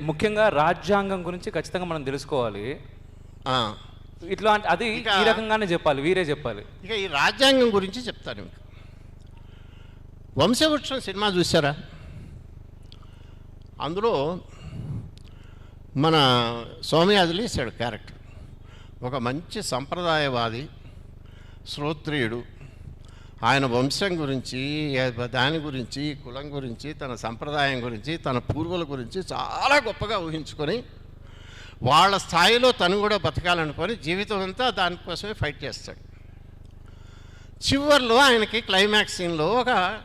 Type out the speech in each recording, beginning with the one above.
ముఖ్యంగా రాజ్యాంగం గురించి ఖచ్చితంగా మనం తెలుసుకోవాలి. ఇట్లా అంటే అది ఈ రకంగానే చెప్పాలి వీరే చెప్పాలి. ఇక ఈ రాజ్యాంగం గురించి చెప్తాను మీకు వంశవృక్షం సినిమా చూసారా అందులో మన సోమయాజులు వేసాడు క్యారెక్టర్. ఒక మంచి సంప్రదాయవాది శ్రోత్రియుడు. ఆయన వంశం గురించి దాని గురించి కులం గురించి తన సంప్రదాయం గురించి తన పూర్వుల గురించి చాలా గొప్పగా ఊహించుకొని వాళ్ళ స్థాయిలో తను కూడా బతకాలనుకొని జీవితం అంతా దానికోసమే ఫైట్ చేస్తాడు. చివర్లో ఆయనకి క్లైమాక్స్ సీన్లో ఒక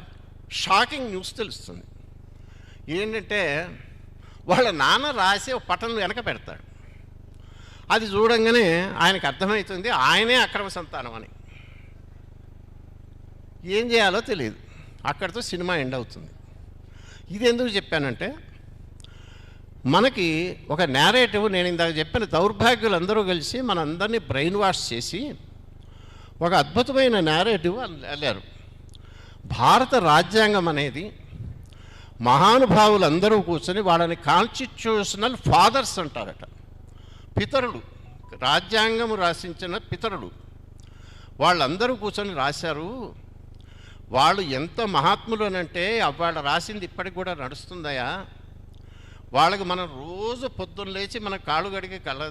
షాకింగ్ న్యూస్ తెలుస్తుంది. ఏంటంటే వాళ్ళ నాన్న రాసి ఒక పట్టణం వెనక పెడతాడు. అది చూడంగానే ఆయనకు అర్థమవుతుంది ఆయనే అక్రమ సంతానం అని. ఏం చేయాలో తెలియదు. అక్కడితో సినిమా ఎండ్ అవుతుంది. ఇది ఎందుకు చెప్పానంటే మనకి ఒక నేరేటివ్ నేను ఇందాక చెప్పిన దౌర్భాగ్యులు అందరూ కలిసి మనందరినీ బ్రెయిన్ వాష్ చేసి ఒక అద్భుతమైన నేరేటివ్ అల్లారు. భారత రాజ్యాంగం అనేది మహానుభావులు అందరూ కూర్చొని వాళ్ళని కాన్స్టిట్యూషనల్ ఫాదర్స్ అంటారట. పితరులు రాజ్యాంగం రాసించిన పితరులు వాళ్ళందరూ కూర్చొని రాశారు వాళ్ళు ఎంత మహాత్ములు అని అంటే వాళ్ళు రాసింది ఇప్పటికి కూడా నడుస్తుందయా వాళ్ళకి మనం రోజు పొద్దున్న లేచి మన కాళ్ళు గడికి కళ్ళ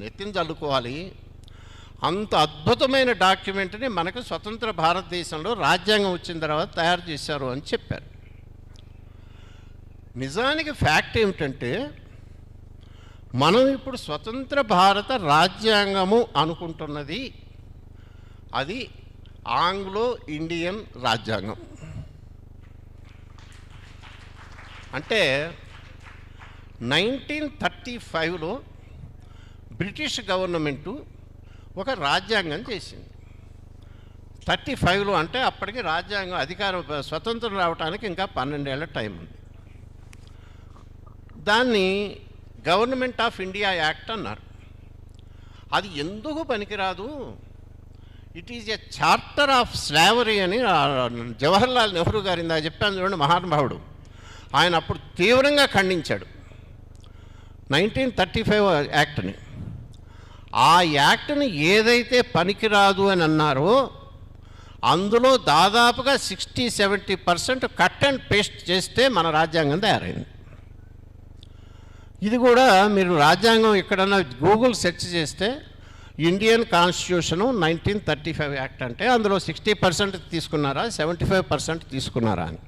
నెత్తిని చల్లుకోవాలి. అంత అద్భుతమైన డాక్యుమెంట్ని మనకు స్వతంత్ర భారతదేశంలో రాజ్యాంగం వచ్చిన తర్వాత తయారు చేశారు అని చెప్పారు. నిజానికి ఫ్యాక్ట్ ఏమిటంటే మనం ఇప్పుడు స్వతంత్ర భారత రాజ్యాంగము అనుకుంటున్నది అది ఆంగ్లో ఇండియన్ రాజ్యాంగం. అంటే నైన్టీన్ థర్టీ ఫైవ్లో బ్రిటిష్ గవర్నమెంటు ఒక రాజ్యాంగం చేసింది. థర్టీ ఫైవ్లో అంటే అప్పటికి రాజ్యాంగం అధికారం స్వతంత్రం రావడానికి ఇంకా పన్నెండేళ్ళ టైం ఉంది. దాన్ని గవర్నమెంట్ ఆఫ్ ఇండియా యాక్ట్ అన్నారు. అది ఎందుకు పనికిరాదు? It is a charter of slavery అని జవహర్లాల్ నెహ్రూ గారు ఇందా చెప్పాను చూడండి మహానుభావుడు ఆయన అప్పుడు తీవ్రంగా ఖండించాడు. నైన్టీన్ థర్టీ ఫైవ్ యాక్ట్ని. ఆ యాక్ట్ని ఏదైతే పనికిరాదు అని అన్నారో అందులో దాదాపుగా sixty seventy percent cut and paste చేస్తే మన రాజ్యాంగం తయారైంది. ఇది కూడా మీరు రాజ్యాంగం ఎక్కడన్నా గూగుల్ సెర్చ్ చేస్తే Indian constitution nineteen thirty five act అంటే అందులో సిక్స్టీ పర్సెంట్ తీసుకున్నారా సెవెంటీ ఫైవ్ పర్సెంట్ తీసుకున్నారా అని.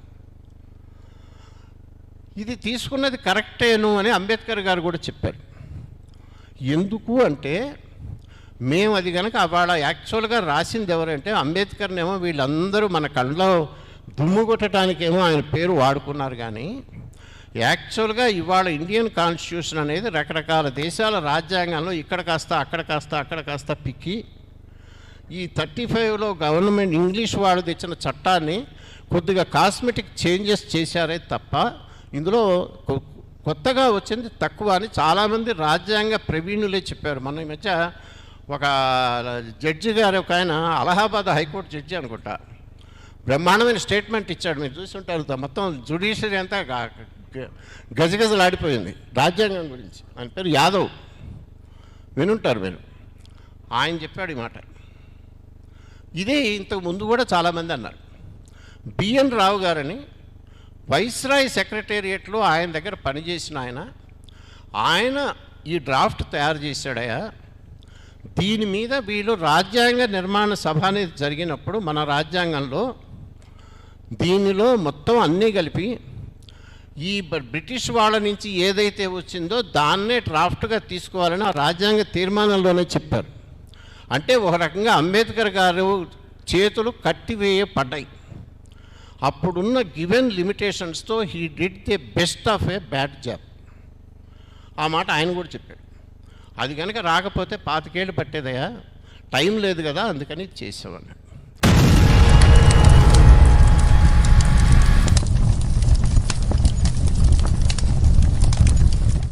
ఇది తీసుకున్నది కరెక్టేను అని అంబేద్కర్ గారు కూడా చెప్పారు. ఎందుకు అంటే మేము అది కనుక వాళ్ళ యాక్చువల్గా రాసింది ఎవరంటే అంబేద్కర్నేమో వీళ్ళందరూ మన కళ్ళలో దుమ్ము కొట్టడానికేమో ఆయన పేరు వాడుకున్నారు కానీ యాక్చువల్గా ఇవాళ ఇండియన్ కాన్స్టిట్యూషన్ అనేది రకరకాల దేశాల రాజ్యాంగంలో ఇక్కడ కాస్త అక్కడ కాస్త అక్కడ కాస్త పిక్కి. ఈ థర్టీ ఫైవ్లో గవర్నమెంట్ ఇంగ్లీష్ వాళ్ళు తెచ్చిన చట్టాన్ని కొద్దిగా కాస్మెటిక్ చేంజెస్ చేశారే తప్ప ఇందులో కొ- కొత్తగా వచ్చింది తక్కువ అని చాలామంది రాజ్యాంగ ప్రవీణులే చెప్పారు. మన ఈ మధ్య ఒక జడ్జి గారు ఒక ఆయన అలహాబాద్ హైకోర్టు జడ్జి అనుకుంటా. బ్రహ్మాండమైన స్టేట్మెంట్ ఇచ్చాడు. మీరు చూసి ఉంటారు మొత్తం జుడిషియరీ అంతా గజగజలాడిపోయింది. రాజ్యాంగం గురించి. ఆయన పేరు యాదవ్. వినుంటారు మీరు. ఆయన చెప్పాడు ఈ మాట. ఇదే ఇంతకు ముందు కూడా చాలామంది అన్నారు. బిఎన్ రావు గారని వైస్రాయ్ సెక్రటేరియట్లో ఆయన దగ్గర పనిచేసిన ఆయన ఆయన ఈ డ్రాఫ్ట్ తయారు చేశాడయా దీని మీద వీళ్ళు రాజ్యాంగ నిర్మాణ సభ అనేది జరిగినప్పుడు మన రాజ్యాంగంలో దీనిలో మొత్తం అన్నీ కలిపి ఈ బ్రిటిష్ వాళ్ళ నుంచి ఏదైతే వచ్చిందో దాన్నే డ్రాఫ్ట్గా తీసుకోవాలని ఆ రాజ్యాంగ తీర్మానంలోనే చెప్పారు. అంటే ఒక రకంగా అంబేద్కర్ గారు చేతులు కట్టివేయబడ్డాయి. అప్పుడున్న given లిమిటేషన్స్తో he did the best of a bad job. ఆ మాట ఆయన కూడా చెప్పాడు. అది కనుక రాకపోతే పాతికేళ్ళు పట్టేదయా టైం లేదు కదా అందుకని చేసేవాడు